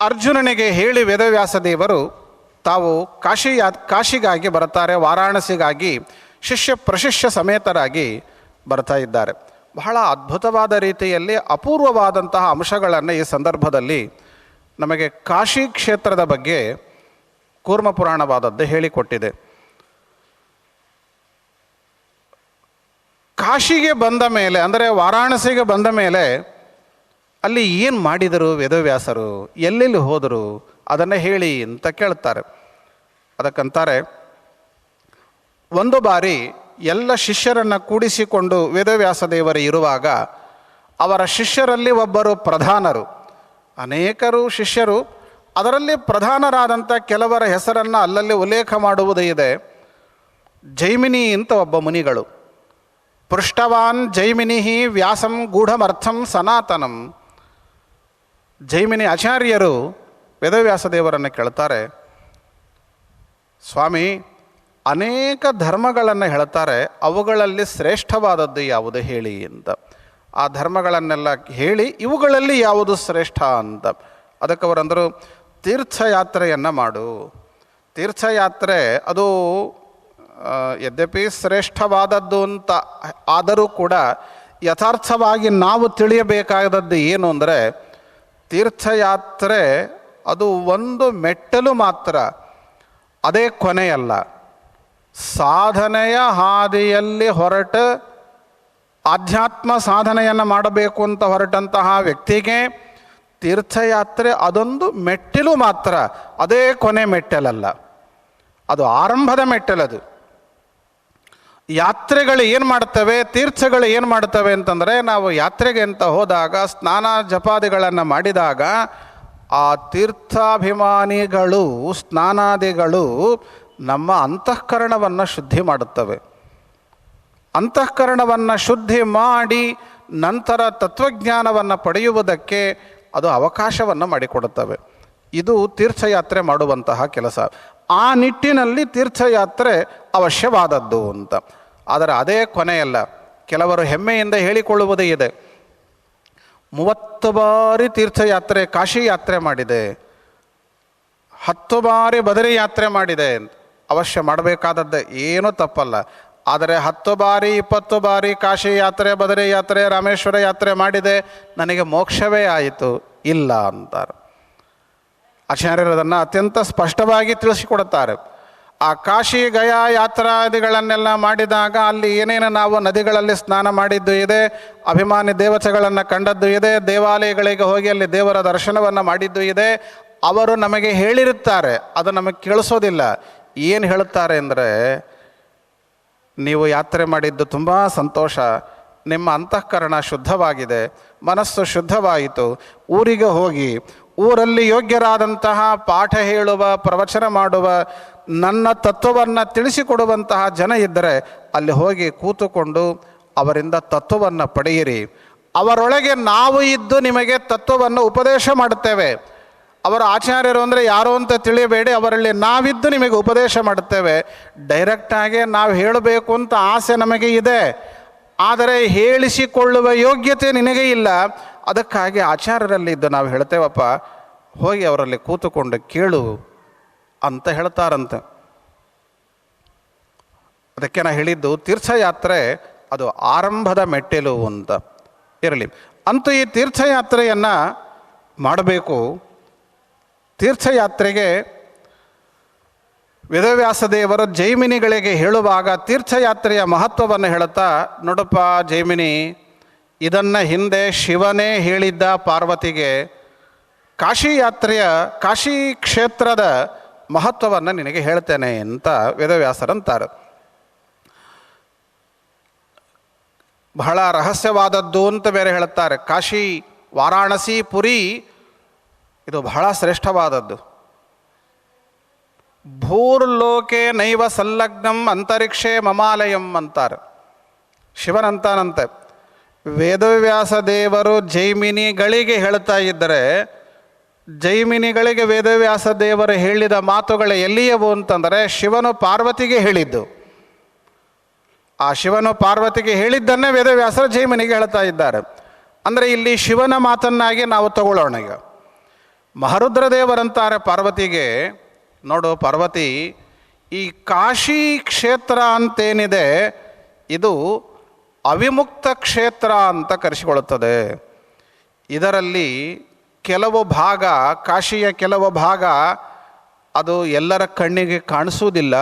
ಅರ್ಜುನನಿಗೆ ಹೇಳಿ ವೇದವ್ಯಾಸ ದೇವರು, ತಾವು ಕಾಶಿ ಕಾಶಿಗಾಗಿ ಬರ್ತಾರೆ ವಾರಾಣಸಿಗಾಗಿ ಶಿಷ್ಯ ಪ್ರಶಿಷ್ಯ ಸಮೇತರಾಗಿ ಬರ್ತಾ ಇದ್ದಾರೆ. ಬಹಳ ಅದ್ಭುತವಾದ ರೀತಿಯಲ್ಲಿ ಅಪೂರ್ವವಾದಂತಹ ಅಂಶಗಳನ್ನು ಈ ಸಂದರ್ಭದಲ್ಲಿ ನಮಗೆ ಕಾಶಿ ಕ್ಷೇತ್ರದ ಬಗ್ಗೆ ಕೂರ್ಮ ಪುರಾಣವಾದದ್ದು ಹೇಳಿಕೊಟ್ಟಿದೆ. ಕಾಶಿಗೆ ಬಂದ ಮೇಲೆ, ಅಂದರೆ ವಾರಾಣಸಿಗೆ ಬಂದ ಮೇಲೆ ಅಲ್ಲಿ ಏನು ಮಾಡಿದರು ವೇದವ್ಯಾಸರು? ಎಲ್ಲೆಲ್ಲಿ ಹೋದರು? ಅದನ್ನು ಹೇಳಿ ಅಂತ ಕೇಳ್ತಾರೆ ಅದಕ್ಕಂತಾರೆ, ಒಂದು ಬಾರಿ ಎಲ್ಲ ಶಿಷ್ಯರನ್ನು ಕೂಡಿಸಿಕೊಂಡು ವೇದವ್ಯಾಸ ದೇವರು ಇರುವಾಗ ಅವರ ಶಿಷ್ಯರಲ್ಲಿ ಒಬ್ಬರು ಪ್ರಧಾನರು. ಅನೇಕರು ಶಿಷ್ಯರು. ಅದರಲ್ಲಿ ಪ್ರಧಾನರಾದಂಥ ಕೆಲವರ ಹೆಸರನ್ನು ಅಲ್ಲಲ್ಲಿ ಉಲ್ಲೇಖ ಮಾಡುವುದೇ ಇದೆ. ಜೈಮಿನಿ ಅಂತ ಒಬ್ಬ ಮುನಿಗಳು. ಪೃಷ್ಟವಾನ್ ಜೈಮಿನಿ ವ್ಯಾಸಂ ಗೂಢಮರ್ಥಂ ಸನಾತನಂ. ಜೈಮಿನಿ ಆಚಾರ್ಯರು ವೇದವ್ಯಾಸ ದೇವರನ್ನು ಕೇಳ್ತಾರೆ, ಸ್ವಾಮಿ, ಅನೇಕ ಧರ್ಮಗಳನ್ನು ಹೇಳ್ತಾರೆ, ಅವುಗಳಲ್ಲಿ ಶ್ರೇಷ್ಠವಾದದ್ದು ಯಾವುದು ಹೇಳಿ ಅಂತ. ಆ ಧರ್ಮಗಳನ್ನೆಲ್ಲ ಹೇಳಿ ಇವುಗಳಲ್ಲಿ ಯಾವುದು ಶ್ರೇಷ್ಠ ಅಂತ. ಅದಕ್ಕೆ ಅವರಂದರು ತೀರ್ಥಯಾತ್ರೆಯನ್ನು ಮಾಡು. ತೀರ್ಥಯಾತ್ರೆ ಅದು ಯದ್ಯಪಿ ಶ್ರೇಷ್ಠವಾದದ್ದು ಅಂತ ಆದರೂ ಕೂಡ ಯಥಾರ್ಥವಾಗಿ ನಾವು ತಿಳಿಯಬೇಕಾದದ್ದು ಏನು ಅಂದರೆ ತೀರ್ಥಯಾತ್ರೆ ಅದು ಒಂದು ಮೆಟ್ಟಲು ಮಾತ್ರ, ಅದೇ ಕೊನೆಯಲ್ಲ. ಸಾಧನೆಯ ಹಾದಿಯಲ್ಲಿ ಹೊರಟ ಆಧ್ಯಾತ್ಮ ಸಾಧನೆಯನ್ನು ಮಾಡಬೇಕು ಅಂತ ಹೊರಟಂತಹ ವ್ಯಕ್ತಿಗೆ ತೀರ್ಥಯಾತ್ರೆ ಅದೊಂದು ಮೆಟ್ಟಿಲು ಮಾತ್ರ, ಅದೇ ಕೊನೆ ಮೆಟ್ಟಲಲ್ಲ. ಅದು ಆರಂಭದ ಮೆಟ್ಟಲದು. ಯಾತ್ರೆಗಳು ಏನು ಮಾಡ್ತವೆ ತೀರ್ಥಗಳು ಏನು ಮಾಡ್ತವೆ ಅಂತಂದರೆ ನಾವು ಯಾತ್ರೆಗೆ ಅಂತ ಹೋದಾಗ, ಸ್ನಾನ ಜಪಾದಿಗಳನ್ನು ಮಾಡಿದಾಗ, ಆ ತೀರ್ಥಾಭಿಮಾನಿಗಳು, ಸ್ನಾನಾದಿಗಳು ನಮ್ಮ ಅಂತಃಕರಣವನ್ನು ಶುದ್ಧಿ ಮಾಡುತ್ತವೆ. ಅಂತಃಕರಣವನ್ನು ಶುದ್ಧಿ ಮಾಡಿ ನಂತರ ತತ್ವಜ್ಞಾನವನ್ನು ಪಡೆಯುವುದಕ್ಕೆ ಅದು ಅವಕಾಶವನ್ನು ಮಾಡಿಕೊಡುತ್ತವೆ. ಇದು ತೀರ್ಥಯಾತ್ರೆ ಮಾಡುವಂತಹ ಕೆಲಸ. ಆ ನಿಟ್ಟಿನಲ್ಲಿ ತೀರ್ಥಯಾತ್ರೆ ಅವಶ್ಯವಾದದ್ದು ಅಂತ. ಆದರೆ ಅದೇ ಕೊನೆಯಲ್ಲ, ಕೆಲವರು ಹೆಮ್ಮೆಯಿಂದ ಹೇಳಿಕೊಳ್ಳುವುದೇ ಇದೆ. ಮೂವತ್ತು ಬಾರಿ ತೀರ್ಥಯಾತ್ರೆ, ಕಾಶಿ ಯಾತ್ರೆ ಮಾಡಿದೆ. ಹತ್ತು ಬಾರಿ ಬದರಿ ಯಾತ್ರೆ ಮಾಡಿದೆ. ಅವಶ್ಯ ಮಾಡಬೇಕಾದದ್ದು ಏನೂ ತಪ್ಪಲ್ಲ. ಆದರೆ ಹತ್ತು ಬಾರಿ, ಇಪ್ಪತ್ತು ಬಾರಿ ಕಾಶಿ ಯಾತ್ರೆ, ಬದರಿ ಯಾತ್ರೆ, ರಾಮೇಶ್ವರ ಯಾತ್ರೆ ಮಾಡಿದೆ. ನನಗೆ ಮೋಕ್ಷವೇ ಆಯಿತು. ಇಲ್ಲ ಅಂತಾರೆ. ಆಚಾರ್ಯರು ಅದನ್ನು ಅತ್ಯಂತ ಸ್ಪಷ್ಟವಾಗಿ ತಿಳಿಸಿಕೊಡುತ್ತಾರೆ. ಆ ಕಾಶಿ ಗಯಾ ಯಾತ್ರಾದಿಗಳನ್ನೆಲ್ಲ ಮಾಡಿದಾಗ ಅಲ್ಲಿ ಏನೇನು ನಾವು ನದಿಗಳಲ್ಲಿ ಸ್ನಾನ ಮಾಡಿದ್ದು ಇದೆ, ಅಭಿಮಾನಿ ದೇವತೆಗಳನ್ನು ಕಂಡದ್ದು ಇದೆ, ದೇವಾಲಯಗಳಿಗೆ ಹೋಗಿ ಅಲ್ಲಿ ದೇವರ ದರ್ಶನವನ್ನು ಮಾಡಿದ್ದು ಇದೆ, ಅವರು ನಮಗೆ ಹೇಳಿರುತ್ತಾರೆ. ಅದು ನಮಗೆ ಕೇಳಿಸೋದಿಲ್ಲ. ಏನು ಹೇಳುತ್ತಾರೆ ಅಂದರೆ, ನೀವು ಯಾತ್ರೆ ಮಾಡಿದ್ದು ತುಂಬ ಸಂತೋಷ, ನಿಮ್ಮ ಅಂತಃಕರಣ ಶುದ್ಧವಾಗಿದೆ, ಮನಸ್ಸು ಶುದ್ಧವಾಯಿತು, ಊರಿಗೆ ಹೋಗಿ ಊರಲ್ಲಿ ಯೋಗ್ಯರಾದಂತಹ ಪಾಠ ಹೇಳುವ, ಪ್ರವಚನ ಮಾಡುವ, ನನ್ನ ತತ್ವವನ್ನು ತಿಳಿಸಿಕೊಡುವಂತಹ ಜನ ಇದ್ದರೆ ಅಲ್ಲಿ ಹೋಗಿ ಕೂತುಕೊಂಡು ಅವರಿಂದ ತತ್ವವನ್ನು ಪಡೆಯಿರಿ. ಅವರೊಳಗೆ ನಾವು ಇದ್ದು ನಿಮಗೆ ತತ್ವವನ್ನು ಉಪದೇಶ ಮಾಡುತ್ತೇವೆ. ಅವರ ಆಚಾರ್ಯರು ಅಂದರೆ ಯಾರು ಅಂತ ತಿಳಿಯಬೇಡಿ, ಅವರಲ್ಲಿ ನಾವಿದ್ದು ನಿಮಗೆ ಉಪದೇಶ ಮಾಡುತ್ತೇವೆ. ಡೈರೆಕ್ಟಾಗಿ ನಾವು ಹೇಳಬೇಕು ಅಂತ ಆಸೆ ನಮಗೆ ಇದೆ. ಆದರೆ ಹೇಳಿಸಿಕೊಳ್ಳುವ ಯೋಗ್ಯತೆ ನಿನಗೆ ಇಲ್ಲ. ಅದಕ್ಕಾಗಿ ಆಚಾರ್ಯರಲ್ಲಿ ಇದ್ದು ನಾವು ಹೇಳ್ತೇವಪ್ಪ, ಹೋಗಿ ಅವರಲ್ಲಿ ಕೂತುಕೊಂಡು ಕೇಳು ಅಂತ ಹೇಳ್ತಾರಂತೆ. ಅದಕ್ಕೆ ನಾ ಹೇಳಿದ್ದು ತೀರ್ಥಯಾತ್ರೆ ಅದು ಆರಂಭದ ಮೆಟ್ಟಿಲು ಅಂತ ಇರಲಿ. ಅಂತೂ ಈ ತೀರ್ಥಯಾತ್ರೆಯನ್ನು ಮಾಡಬೇಕು. ತೀರ್ಥಯಾತ್ರೆಗೆ ವೇದವ್ಯಾಸ ದೇವರು ಜೈಮಿನಿಗಳಿಗೆ ಹೇಳುವಾಗ ತೀರ್ಥಯಾತ್ರೆಯ ಮಹತ್ವವನ್ನು ಹೇಳುತ್ತಾ ನೋಡಪ್ಪ ಜೈಮಿನಿ ಇದನ್ನು ಹಿಂದೆ ಶಿವನೇ ಹೇಳಿದ್ದ ಪಾರ್ವತಿಗೆ ಕಾಶಿ ಯಾತ್ರೆಯ ಕಾಶಿ ಕ್ಷೇತ್ರದ ಮಹತ್ವವನ್ನು ನಿನಗೆ ಹೇಳ್ತೇನೆ ಅಂತ ವೇದವ್ಯಾಸರಂತಾರೆ ಬಹಳ ರಹಸ್ಯವಾದದ್ದು ಅಂತ ಬೇರೆ ಹೇಳುತ್ತಾರೆ. ಕಾಶಿ ವಾರಾಣಸಿ ಪುರಿ ಇದು ಬಹಳ ಶ್ರೇಷ್ಠವಾದದ್ದು. ಭೂರ್ಲೋಕೆ ನೈವ ಸಂಲಗ್ನಂ ಅಂತರಿಕ್ಷೇ ಮಮಾಲಯಂ ಅಂತಾರೆ. ಶಿವನಂತಾನಂತೆ. ವೇದವ್ಯಾಸ ದೇವರು ಜೈಮಿನಿಗಳಿಗೆ ಹೇಳ್ತಾ ಇದ್ದರೆ, ಜೈಮಿನಿಗಳಿಗೆ ವೇದವ್ಯಾಸ ದೇವರು ಹೇಳಿದ ಮಾತುಗಳು ಎಲ್ಲಿಯವು ಅಂತಂದರೆ, ಶಿವನು ಪಾರ್ವತಿಗೆ ಹೇಳಿದ್ದು. ಆ ಶಿವನು ಪಾರ್ವತಿಗೆ ಹೇಳಿದ್ದನ್ನೇ ವೇದವ್ಯಾಸರು ಜೈಮಿನಿಗೆ ಹೇಳ್ತಾ ಇದ್ದಾರೆ. ಅಂದರೆ ಇಲ್ಲಿ ಶಿವನ ಮಾತನ್ನಾಗಿ ನಾವು ತಗೊಳ್ಳೋಣ ಈಗ. ಮಹರುದ್ರ ದೇವರಂತಾರೆ ಪಾರ್ವತಿಗೆ, ನೋಡು ಪಾರ್ವತಿ, ಈ ಕಾಶಿ ಕ್ಷೇತ್ರ ಅಂತೇನಿದೆ, ಇದು ಅವಿಮುಕ್ತ ಕ್ಷೇತ್ರ ಅಂತ ಕರೆಸಿಕೊಳ್ಳುತ್ತದೆ. ಇದರಲ್ಲಿ ಕೆಲವು ಭಾಗ, ಕಾಶಿಯ ಕೆಲವು ಭಾಗ ಅದು ಎಲ್ಲರ ಕಣ್ಣಿಗೆ ಕಾಣಿಸುವುದಿಲ್ಲ.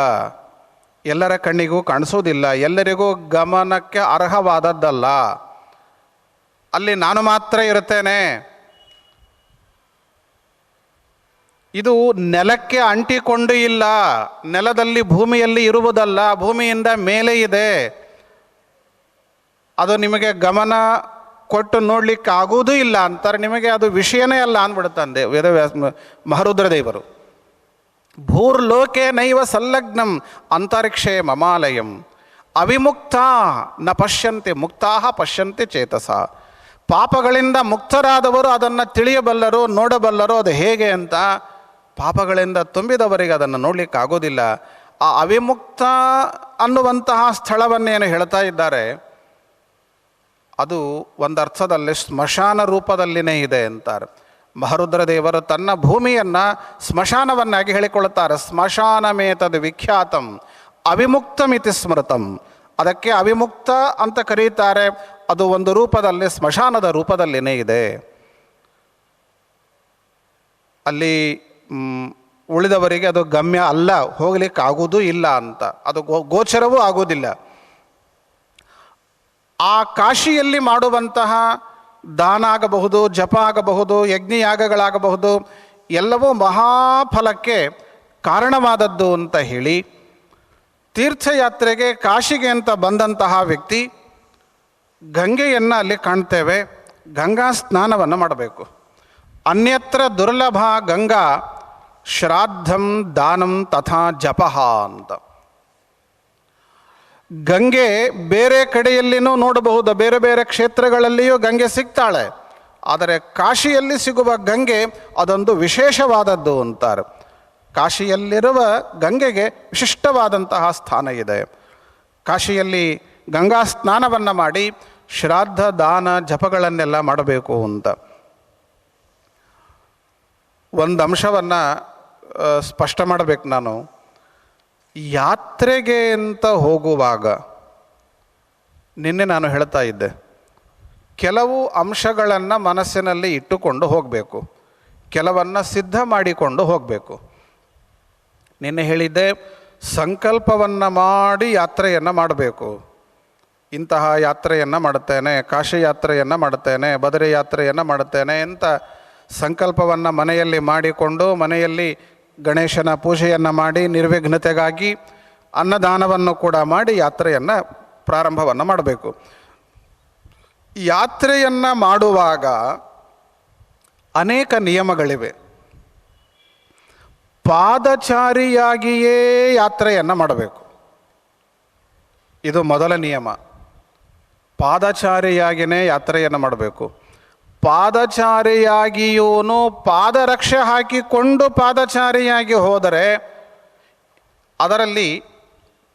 ಎಲ್ಲರ ಕಣ್ಣಿಗೂ ಕಾಣಿಸುವುದಿಲ್ಲ. ಎಲ್ಲರಿಗೂ ಗಮನಕ್ಕೆ ಅರ್ಹವಾದದ್ದಲ್ಲ. ಅಲ್ಲಿ ನಾನು ಮಾತ್ರ ಇರುತ್ತೇನೆ. ಇದು ನೆಲಕ್ಕೆ ಅಂಟಿಕೊಂಡು ಇಲ್ಲ. ನೆಲದಲ್ಲಿ ಭೂಮಿಯಲ್ಲಿ ಇರುವುದಲ್ಲ. ಭೂಮಿಯಿಂದ ಮೇಲೆ ಇದೆ. ಅದು ನಿಮಗೆ ಗಮನ ಕೊಟ್ಟು ನೋಡ್ಲಿಕ್ಕೆ ಆಗುವುದೂ ಇಲ್ಲ ಅಂತಾರೆ. ನಿಮಗೆ ಅದು ವಿಷಯನೇ ಅಲ್ಲ ಅಂದ್ಬಿಡುತ್ತಂದೆ ವೇದವ್ಯಾಸ ಮಹರುದ್ರ ದೇವರು. ಭೂರ್ಲೋಕೆ ನೈವ ಸಂಲಗ್ನಂ ಅಂತರಿಕ್ಷೇ ಮಮಾಲಯಂ. ಅವಿಮುಕ್ತ ನ ಪಶ್ಯಂತೆ ಮುಕ್ತಾ ಪಶ್ಯಂತೆ ಚೇತಸ. ಪಾಪಗಳಿಂದ ಮುಕ್ತರಾದವರು ಅದನ್ನು ತಿಳಿಯಬಲ್ಲರು, ನೋಡಬಲ್ಲರು, ಅದು ಹೇಗೆ ಅಂತ ಪಾಪಗಳಿಂದ ತುಂಬಿದವರಿಗೆ ಅದನ್ನು ನೋಡಲಿಕ್ಕೆ ಆಗೋದಿಲ್ಲ ಆ ಅವಿಮುಕ್ತ ಅನ್ನುವಂತಹ ಸ್ಥಳವನ್ನೇನು ಹೇಳ್ತಾ ಇದ್ದಾರೆ? ಅದು ಒಂದು ಅರ್ಥದಲ್ಲಿ ಸ್ಮಶಾನ ರೂಪದಲ್ಲಿನೇ ಇದೆ ಅಂತಾರೆ. ಮಹರುದ್ರ ದೇವರು ತನ್ನ ಭೂಮಿಯನ್ನು ಸ್ಮಶಾನವನ್ನಾಗಿ ಹೇಳಿಕೊಳ್ಳುತ್ತಾರೆ. ಸ್ಮಶಾನಮೇತದ್ ವಿಖ್ಯಾತಂ ಅವಿಮುಕ್ತಮಿತಿ ಸ್ಮೃತಂ. ಅದಕ್ಕೆ ಅವಿಮುಕ್ತ ಅಂತ ಕರೀತಾರೆ. ಅದು ಒಂದು ರೂಪದಲ್ಲಿ, ಸ್ಮಶಾನದ ರೂಪದಲ್ಲಿನೇ ಇದೆ. ಅಲ್ಲಿ ಉಳಿದವರಿಗೆ ಅದು ಗಮ್ಯ ಅಲ್ಲ ಹೋಗಲಿಕ್ಕಾಗೋದೂ ಇಲ್ಲ ಅಂತ. ಅದು ಗೋಚರವೂ ಆಗುವುದಿಲ್ಲ. ಆ ಕಾಶಿಯಲ್ಲಿ ಮಾಡುವಂತಹ ದಾನ ಆಗಬಹುದು ಜಪ ಆಗಬಹುದು ಯಜ್ಞಯಾಗಗಳಾಗಬಹುದು, ಎಲ್ಲವೂ ಮಹಾಫಲಕ್ಕೆ ಕಾರಣವಾದದ್ದು ಅಂತ ಹೇಳಿ ತೀರ್ಥಯಾತ್ರೆಗೆ ಕಾಶಿಗೆ ಅಂತ ಬಂದಂತಹ ವ್ಯಕ್ತಿ ಗಂಗೆಯನ್ನು ಅಲ್ಲಿ ಕಾಣ್ತೇವೆ, ಗಂಗಾ ಸ್ನಾನವನ್ನು ಮಾಡಬೇಕು. ಅನ್ಯತ್ರ ದುರ್ಲಭ ಗಂಗಾ ಶ್ರಾದ್ದಂ ದಾನಂ ತಥಾ ಜಪಃ ಅಂತ. ಗಂಗೆ ಬೇರೆ ಕಡೆಯಲ್ಲಿನೂ ನೋಡಬಹುದು. ಬೇರೆ ಬೇರೆ ಕ್ಷೇತ್ರಗಳಲ್ಲಿಯೂ ಗಂಗೆ ಸಿಗ್ತಾಳೆ. ಆದರೆ ಕಾಶಿಯಲ್ಲಿ ಸಿಗುವ ಗಂಗೆ ಅದೊಂದು ವಿಶೇಷವಾದದ್ದು ಅಂತಾರೆ. ಕಾಶಿಯಲ್ಲಿರುವ ಗಂಗೆಗೆ ವಿಶಿಷ್ಟವಾದಂತಹ ಸ್ಥಾನ ಇದೆ. ಕಾಶಿಯಲ್ಲಿ ಗಂಗಾ ಸ್ನಾನವನ್ನು ಮಾಡಿ ಶ್ರಾದ್ದ ದಾನ, ಜಪಗಳನ್ನೆಲ್ಲ ಮಾಡಬೇಕು ಅಂತ. ಒಂದು ಅಂಶವನ್ನು ಸ್ಪಷ್ಟ ಮಾಡಬೇಕು ನಾನು. ಯಾತ್ರೆಗೆ ಅಂತ ಹೋಗುವಾಗ ನಿನ್ನೆ ನಾನು ಹೇಳ್ತಾ ಇದ್ದೆ, ಕೆಲವು ಅಂಶಗಳನ್ನು ಮನಸ್ಸಿನಲ್ಲಿ ಇಟ್ಟುಕೊಂಡು ಹೋಗಬೇಕು, ಕೆಲವನ್ನು ಸಿದ್ಧ ಮಾಡಿಕೊಂಡು ಹೋಗಬೇಕು. ನಿನ್ನೆ ಹೇಳಿದ್ದೆ, ಸಂಕಲ್ಪವನ್ನು ಮಾಡಿ ಯಾತ್ರೆಯನ್ನು ಮಾಡಬೇಕು. ಇಂತಹ ಯಾತ್ರೆಯನ್ನು ಮಾಡುತ್ತೇನೆ, ಕಾಶಿ ಯಾತ್ರೆಯನ್ನು ಮಾಡುತ್ತೇನೆ, ಬದರಿ ಯಾತ್ರೆಯನ್ನು ಮಾಡುತ್ತೇನೆ ಅಂತ ಸಂಕಲ್ಪವನ್ನು ಮನೆಯಲ್ಲಿ ಮಾಡಿಕೊಂಡು ಮನೆಯಲ್ಲಿ ಗಣೇಶನ ಪೂಜೆಯನ್ನು ಮಾಡಿ ನಿರ್ವಿಘ್ನತೆಗಾಗಿ ಅನ್ನದಾನವನ್ನು ಕೂಡ ಮಾಡಿ ಯಾತ್ರೆಯನ್ನು ಪ್ರಾರಂಭವನ್ನು ಮಾಡಬೇಕು. ಯಾತ್ರೆಯನ್ನು ಮಾಡುವಾಗ ಅನೇಕ ನಿಯಮಗಳಿವೆ. ಪಾದಚಾರಿಯಾಗಿಯೇ ಯಾತ್ರೆಯನ್ನು ಮಾಡಬೇಕು. ಇದು ಮೊದಲ ನಿಯಮ. ಪಾದಚಾರಿಯಾಗಿಯೇ ಯಾತ್ರೆಯನ್ನು ಮಾಡಬೇಕು. ಪಾದಚಾರಿಯಾಗಿಯೂನು ಪಾದರಕ್ಷೆ ಹಾಕಿಕೊಂಡು ಪಾದಚಾರಿಯಾಗಿ ಹೋದರೆ ಅದರಲ್ಲಿ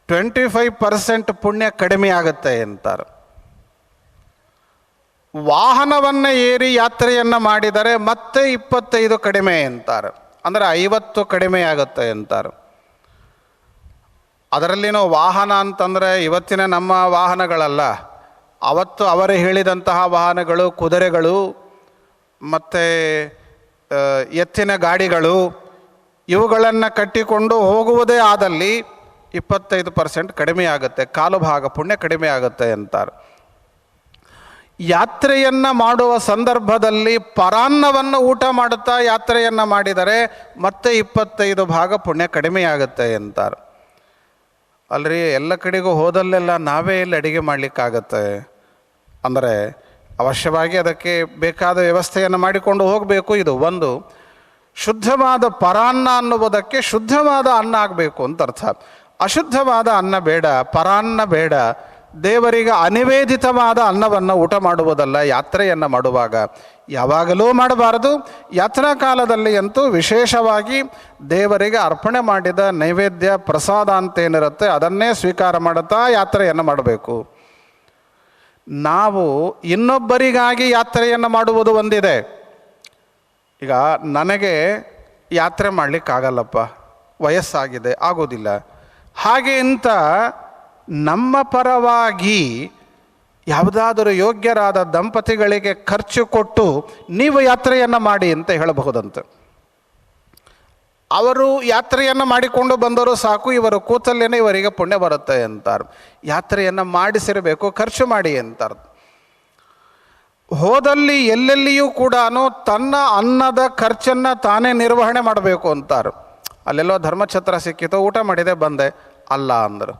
ಟ್ವೆಂಟಿ ಫೈವ್ ಪರ್ಸೆಂಟ್ ಪುಣ್ಯ ಕಡಿಮೆ ಆಗುತ್ತೆ ಅಂತಾರೆ. ವಾಹನವನ್ನು ಏರಿ ಯಾತ್ರೆಯನ್ನು ಮಾಡಿದರೆ ಮತ್ತೆ ಇಪ್ಪತ್ತೈದು ಕಡಿಮೆ ಅಂತಾರೆ. ಅಂದರೆ ಐವತ್ತು ಕಡಿಮೆ ಆಗುತ್ತೆ ಅಂತಾರೆ. ಅದರಲ್ಲಿನೂ ವಾಹನ ಅಂತಂದರೆ ಇವತ್ತಿನ ನಮ್ಮ ವಾಹನಗಳಲ್ಲ. ಅವತ್ತು ಅವರೇ ಹೇಳಿದಂತಹ ವಾಹನಗಳು, ಕುದುರೆಗಳು, ಮತ್ತು ಎತ್ತಿನ ಗಾಡಿಗಳು, ಇವುಗಳನ್ನು ಕಟ್ಟಿಕೊಂಡು ಹೋಗುವುದೇ ಆದಲ್ಲಿ ಇಪ್ಪತ್ತೈದು ಪರ್ಸೆಂಟ್ ಕಡಿಮೆ ಆಗುತ್ತೆ, ಕಾಲು ಭಾಗ ಪುಣ್ಯ ಕಡಿಮೆ ಆಗುತ್ತೆ ಅಂತಾರೆ. ಯಾತ್ರೆಯನ್ನು ಮಾಡುವ ಸಂದರ್ಭದಲ್ಲಿ ಪರಾನ್ನವನ್ನು ಊಟ ಮಾಡುತ್ತಾ ಯಾತ್ರೆಯನ್ನು ಮಾಡಿದರೆ ಮತ್ತೆ ಇಪ್ಪತ್ತೈದು ಭಾಗ ಪುಣ್ಯ ಕಡಿಮೆಯಾಗುತ್ತೆ ಅಂತಾರೆ. ಅಲ್ರಿ, ಎಲ್ಲ ಕಡೆಗೂ ಹೋದಲ್ಲೆಲ್ಲ ನಾವೇ ಇಲ್ಲಿ ಅಡುಗೆ ಮಾಡಲಿಕ್ಕಾಗತ್ತೆ? ಅಂದರೆ ಅವಶ್ಯವಾಗಿ ಅದಕ್ಕೆ ಬೇಕಾದ ವ್ಯವಸ್ಥೆಯನ್ನು ಮಾಡಿಕೊಂಡು ಹೋಗಬೇಕು. ಇದು ಒಂದು. ಶುದ್ಧವಾದ ಪರಾನ್ನ ಅನ್ನುವುದಕ್ಕೆ ಶುದ್ಧವಾದ ಅನ್ನ ಆಗಬೇಕು ಅಂತ ಅರ್ಥ. ಅಶುದ್ಧವಾದ ಅನ್ನ ಬೇಡ, ಪರಾನ್ನ ಬೇಡ. ದೇವರಿಗೆ ಅನಿವೇದಿತವಾದ ಅನ್ನವನ್ನು ಊಟ ಮಾಡುವುದಲ್ಲ, ಯಾತ್ರೆಯನ್ನು ಮಾಡುವಾಗ. ಯಾವಾಗಲೂ ಮಾಡಬಾರದು. ಯಾತ್ರಾ ಕಾಲದಲ್ಲಿ ಅಂತೂ ವಿಶೇಷವಾಗಿ ದೇವರಿಗೆ ಅರ್ಪಣೆ ಮಾಡಿದ ನೈವೇದ್ಯ ಪ್ರಸಾದ ಅಂತೇನಿರುತ್ತೆ ಅದನ್ನೇ ಸ್ವೀಕಾರ ಮಾಡುತ್ತಾ ಯಾತ್ರೆಯನ್ನು ಮಾಡಬೇಕು. ನಾವು ಇನ್ನೊಬ್ಬರಿಗಾಗಿ ಯಾತ್ರೆಯನ್ನು ಮಾಡುವುದು ಒಂದಿದೆ. ಈಗ ನನಗೆ ಯಾತ್ರೆ ಮಾಡಲಿಕ್ಕಾಗಲ್ಲಪ್ಪ. ವಯಸ್ಸಾಗಿದೆ, ಆಗೋದಿಲ್ಲ. ಹಾಗೆ ಇಂಥ ನಮ್ಮ ಪರವಾಗಿ ಯಾವುದಾದರೂ ಯೋಗ್ಯರಾದ ದಂಪತಿಗಳಿಗೆ ಖರ್ಚು ಕೊಟ್ಟು ನೀವು ಯಾತ್ರೆಯನ್ನು ಮಾಡಿ ಅಂತ ಹೇಳಬಹುದಂತೆ. ಅವರು ಯಾತ್ರೆಯನ್ನು ಮಾಡಿಕೊಂಡು ಬಂದರೂ ಸಾಕು, ಇವರು ಕೂತಲ್ಲೇನೆ ಇವರಿಗೆ ಪುಣ್ಯ ಬರುತ್ತೆ ಅಂತಾರೆ ಯಾತ್ರೆಯನ್ನು ಮಾಡಿಸಿರಬೇಕು, ಖರ್ಚು ಮಾಡಿ ಅಂತಾರೆ ಹೋದಲ್ಲಿ ಎಲ್ಲೆಲ್ಲಿಯೂ ಕೂಡ ತನ್ನ ಅನ್ನದ ಖರ್ಚನ್ನು ತಾನೇ ನಿರ್ವಹಣೆ ಮಾಡಬೇಕು ಅಂತಾರೆ. ಅಲ್ಲೆಲ್ಲೋ ಧರ್ಮಛತ್ರ ಸಿಕ್ಕಿತು, ಊಟ ಮಾಡಿದೆ, ಬಂದೆ, ಅಲ್ಲ ಅಂದರು.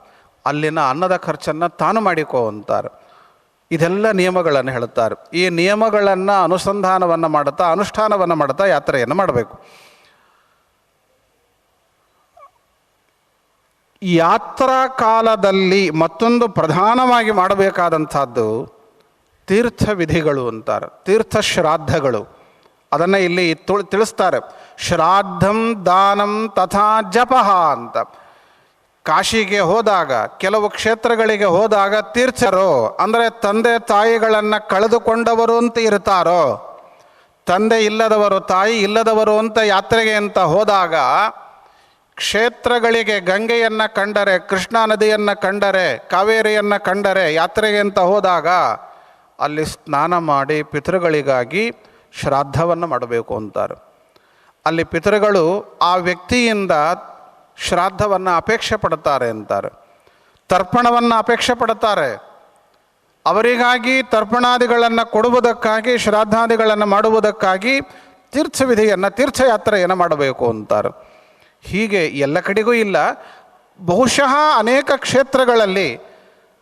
ಅಲ್ಲಿನ ಅನ್ನದ ಖರ್ಚನ್ನು ತಾನು ಮಾಡಿಕೋ ಅಂತಾರೆ. ಇದೆಲ್ಲ ನಿಯಮಗಳನ್ನು ಹೇಳುತ್ತಾರೆ ಈ ನಿಯಮಗಳನ್ನು ಅನುಸಂಧಾನವನ್ನು ಮಾಡುತ್ತಾ, ಅನುಷ್ಠಾನವನ್ನು ಮಾಡುತ್ತಾ ಯಾತ್ರೆಯನ್ನು ಮಾಡಬೇಕು. ಯಾತ್ರಾ ಕಾಲದಲ್ಲಿ ಮತ್ತೊಂದು ಪ್ರಧಾನವಾಗಿ ಮಾಡಬೇಕಾದಂಥದ್ದು ತೀರ್ಥ ವಿಧಿಗಳು ಅಂತಾರೆ, ತೀರ್ಥ ಶ್ರಾದ್ದಗಳು. ಅದನ್ನು ಇಲ್ಲಿ ತುಳ್, ತಿಳಿಸ್ತಾರೆ. ಶ್ರಾದ್ದಂ ದಾನಂ ತಥಾ ಜಪಃ ಅಂತ. ಕಾಶಿಗೆ ಹೋದಾಗ, ಕೆಲವು ಕ್ಷೇತ್ರಗಳಿಗೆ ಹೋದಾಗ ತೀರ್ಥರು, ಅಂದರೆ ತಂದೆ ತಾಯಿಗಳನ್ನು ಕಳೆದುಕೊಂಡವರು ಅಂತ ಇರ್ತಾರೋ, ತಂದೆ ಇಲ್ಲದವರು, ತಾಯಿ ಇಲ್ಲದವರು ಅಂತ ಯಾತ್ರೆಗೆ ಅಂತ ಹೋದಾಗ ಕ್ಷೇತ್ರಗಳಿಗೆ ಗಂಗೆಯನ್ನು ಕಂಡರೆ, ಕೃಷ್ಣಾ ನದಿಯನ್ನು ಕಂಡರೆ, ಕಾವೇರಿಯನ್ನು ಕಂಡರೆ ಯಾತ್ರೆಗೆ ಅಂತ ಹೋದಾಗ ಅಲ್ಲಿ ಸ್ನಾನ ಮಾಡಿ ಪಿತೃಗಳಿಗಾಗಿ ಶ್ರಾದ್ದವನ್ನು ಮಾಡಬೇಕು ಅಂತಾರೆ. ಅಲ್ಲಿ ಪಿತೃಗಳು ಆ ವ್ಯಕ್ತಿಯಿಂದ ಶ್ರಾದ್ದವನ್ನು ಅಪೇಕ್ಷೆ ಪಡ್ತಾರೆ ಅಂತಾರೆ. ತರ್ಪಣವನ್ನು ಅಪೇಕ್ಷೆ ಪಡ್ತಾರೆ ಅವರಿಗಾಗಿ ತರ್ಪಣಾದಿಗಳನ್ನು ಕೊಡುವುದಕ್ಕಾಗಿ, ಶ್ರಾದ್ದಾದಿಗಳನ್ನು ಮಾಡುವುದಕ್ಕಾಗಿ ತೀರ್ಥವಿಧಿಯನ್ನು, ತೀರ್ಥಯಾತ್ರೆಯನ್ನು ಮಾಡಬೇಕು ಅಂತಾರೆ. ಹೀಗೆ ಎಲ್ಲ ಕಡೆಗೂ ಇಲ್ಲ. ಬಹುಶಃ ಅನೇಕ ಕ್ಷೇತ್ರಗಳಲ್ಲಿ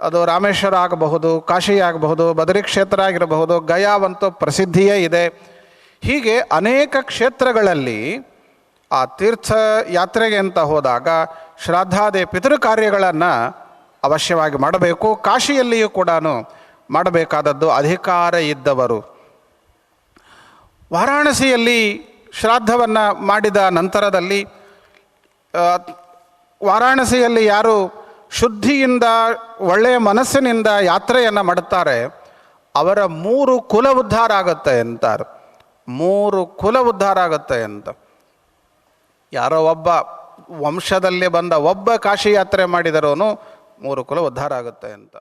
ಅದು ರಾಮೇಶ್ವರ ಆಗಬಹುದು, ಕಾಶಿ ಆಗಬಹುದು, ಬದರಿ ಕ್ಷೇತ್ರ ಆಗಿರಬಹುದು, ಗಯಾವಂತೂ ಪ್ರಸಿದ್ಧಿಯೇ ಇದೆ. ಹೀಗೆ ಅನೇಕ ಕ್ಷೇತ್ರಗಳಲ್ಲಿ ಆ ತೀರ್ಥ ಯಾತ್ರೆಗೆ ಅಂತ ಹೋದಾಗ ಶ್ರಾದ್ದಾದಿ ಪಿತೃ ಕಾರ್ಯಗಳನ್ನು ಅವಶ್ಯವಾಗಿ ಮಾಡಬೇಕು. ಕಾಶಿಯಲ್ಲಿಯೂ ಕೂಡ ಮಾಡಬೇಕಾದದ್ದು ಅಧಿಕಾರ ಇದ್ದವರು. ವಾರಾಣಸಿಯಲ್ಲಿ ಶ್ರಾದ್ದವನ್ನು ಮಾಡಿದ ನಂತರದಲ್ಲಿ ವಾರಾಣಸಿಯಲ್ಲಿ ಯಾರು ಶುದ್ಧಿಯಿಂದ ಒಳ್ಳೆಯ ಮನಸ್ಸಿನಿಂದ ಯಾತ್ರೆಯನ್ನು ಮಾಡುತ್ತಾರೆ, ಅವರ ಮೂರು ಕುಲ ಉದ್ಧಾರ ಆಗುತ್ತೆ ಅಂತಾರೆ ಮೂರು ಕುಲ ಉದ್ಧಾರ ಆಗುತ್ತೆ ಅಂತ ಯಾರೋ ಒಬ್ಬ ವಂಶದಲ್ಲಿ ಬಂದ ಒಬ್ಬ ಕಾಶಿ ಯಾತ್ರೆ ಮಾಡಿದರೋನು ಮೂರು ಕುಲ ಉದ್ಧಾರ ಆಗುತ್ತೆ ಅಂತ